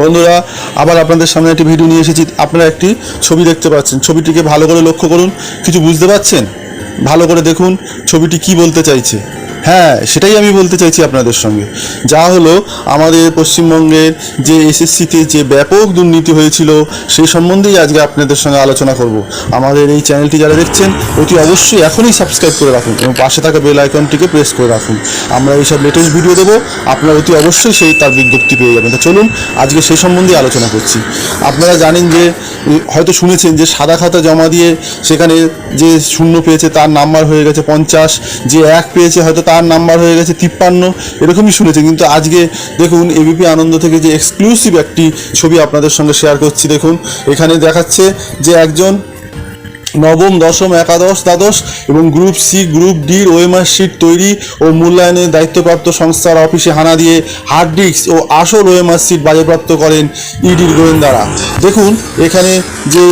বন্ধুরা, আবার আপনাদের সামনে একটি ভিডিও নিয়ে এসেছি। আপনারা একটি ছবি দেখতে পাচ্ছেন। ছবিটিকে ভালো করে লক্ষ্য করুন। কিছু বুঝতে পারছেন? ভালো করে দেখুন, ছবিটি কি বলতে চাইছে। হ্যাঁ সেটাই আমি বলতে চাইছি আপনাদের সঙ্গে। যা হলো আমাদের পশ্চিমবঙ্গের যে এসএসসিতে যে ব্যাপক দুর্নীতি হয়েছিল, সেই সম্বন্ধেই আজকে আপনাদের সঙ্গে আলোচনা করব। আমাদের এই চ্যানেলটি যারা দেখছেন, অতি অবশ্যই এখনই সাবস্ক্রাইব করে রাখুন এবং পাশে থাকা বেল আইকনটিকে প্রেস করে রাখুন। আমরা এইসব লেটেস্ট ভিডিও দেবো, আপনারা অতি অবশ্যই সেই তার বিজ্ঞপ্তি পেয়ে যাবেন। তো চলুন, আজকে সেই সম্বন্ধে আলোচনা করছি। আপনারা জানেন যে হয়তো শুনেছেন যে সাদা খাতা জমা দিয়ে সেখানে যে শূন্য পেয়েছে তার নাম্বার হয়ে গেছে পঞ্চাশ, যে এক পেয়েছে হয়তো তার নাম্বার হয়ে গেছে তিপ্পান্ন। এরকমই শুনেছেন কিন্তু আজকে দেখুন এবিপি আনন্দ থেকে যে এক্সক্লুসিভ একটি ছবি আপনাদের সঙ্গে শেয়ার করছি, দেখুন। এখানে দেখাচ্ছে যে একজন নবম, দশম, একাদশ, দ্বাদশ এবং গ্রুপ সি গ্রুপ ডির ওএমআর শিট তৈরি ও মূল্যায়নের দায়িত্বপ্রাপ্ত সংস্থার অফিসে হানা দিয়ে হার্ড ডিস্ক ও আসল ওএমআর শিট বাজেপ্রাপ্ত করেন ইডির গোয়েন্দারা দেখুন, এখানে যে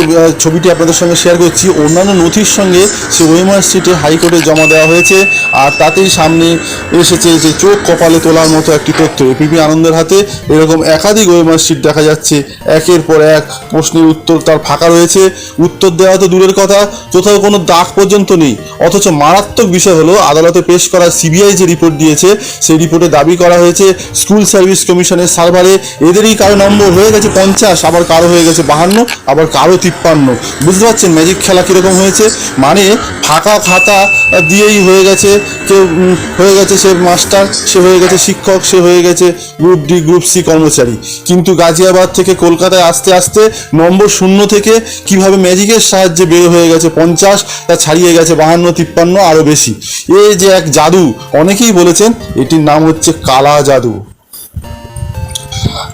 ছবিটি আপনাদের সঙ্গে শেয়ার করছি, অন্যান্য নথির সঙ্গে সে ওএমআর শিটে হাইকোর্টে জমা দেওয়া হয়েছে আর তাতেই সামনে এসেছে যে চোখ কপালে তোলার মতো একটি তথ্য। এপিপি আনন্দের হাতে এরকম একাধিক ওএমআর শিট দেখা যাচ্ছে, একের পর এক প্রশ্নের উত্তর তার ফাঁকা রয়েছে। উত্তর দেওয়া তো দূরের কথা কোথাও কোনো দাগ পর্যন্ত নেই। অথচ মারাত্মক বিষয় হলো, আদালতে পেশ করা সিবিআই যে রিপোর্ট দিয়েছে, সেই রিপোর্টে দাবি করা হয়েছে স্কুল সার্ভিস কমিশনের সার্ভারে এদেরই কারও নম্বর হয়ে গেছে পঞ্চাশ, আবার কারও হয়ে গেছে বাহান্ন, আবার কারও তিপ্পান্ন। বুঝতে পারছেন ম্যাজিক খেলা কীরকম হয়েছে? মানে ফাঁকা খাতা দিয়েই হয়ে গেছে। কেউ হয়ে গেছে সে মাস্টার, সে হয়ে গেছে শিক্ষক, সে হয়ে গেছে গ্রুপ ডি, গ্রুপ সি কর্মচারী। কিন্তু গাজিয়াবাদ থেকে কলকাতায় আসতে আসতে নম্বর শূন্য থেকে কীভাবে ম্যাজিকের সাহায্যে বের হয়ে গেছে পঞ্চাশ, তা ছাড়িয়ে গেছে বাহান্ন, তিপ্পান্ন, আরও বেশি। এ যে এক জাদু, অনেকেই বলেছেন এটির নাম হচ্ছে কালা জাদু।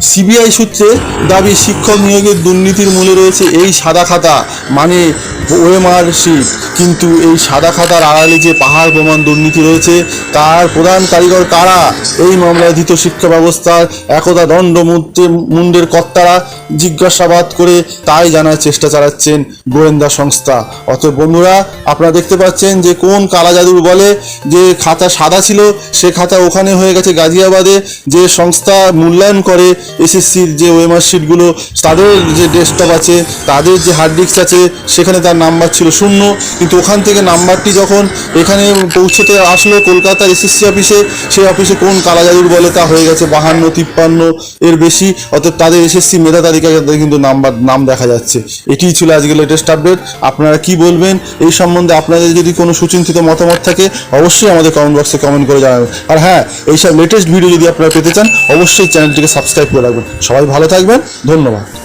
সিবিআই সূত্রে দাবি, শিক্ষক নিয়োগের দুর্নীতির মূলে রয়েছে এই সাদা খাতা। মানে ওএমআর শিট কিন্তু এই সাদা খাতার আড়ালে যে পাহাড় প্রমাণ দুর্নীতি রয়েছে, তার প্রধান কারিগর কারা? এই মামলায় ধৃত শিক্ষা ব্যবস্থার একদা দণ্ড মুন্ডের কর্তারা জিজ্ঞাসাবাদ করে তাই জানার চেষ্টা চালাচ্ছেন গোয়েন্দা সংস্থা। অতএব বন্ধুরা, আপনারা দেখতে পাচ্ছেন যে কোন কালা জাদুর বলে যে খাতা সাদা ছিল, সে খাতা ওখানে হয়ে গেছে গাজিয়াবাদে। যে সংস্থা মূল্যায়ন করে এসএসসির যে ওয়েমার শিটগুলো তাদের যে ডেস্কটপ আছে, তাদের যে হার্ড ডিস্ক আছে, সেখানে তার নাম্বার ছিল শূন্য, কিন্তু ওখান থেকে নাম্বারটি যখন এখানে পৌঁছতে আসলো কলকাতার এসএসসি অফিসে সেই অফিসে কোন কালা জাদুর বলে তা হয়ে গেছে, বাহান্ন, তিপ্পান্ন এর বেশি, অর্থাৎ তাদের এসএসসি মেধা তালিকায় কিন্তু নাম্বার, নাম দেখা যাচ্ছে। এটিই ছিল আজকে লেটেস্ট আপডেট আপনারা কি বলবেন? এই সম্বন্ধে আপনাদের যদি কোনো সুচিন্তিত মতামত থাকে, অবশ্যই আমাদের কমেন্ট বক্সে কমেন্ট করে জানাবেন। আর হ্যাঁ এইসব লেটেস্ট ভিডিও যদি আপনারা পেতে চান, অবশ্যই চ্যানেলটিকে সাবস্ক্রাইব করে রাখবেন। সবাই ভালো থাকবেন। ধন্যবাদ।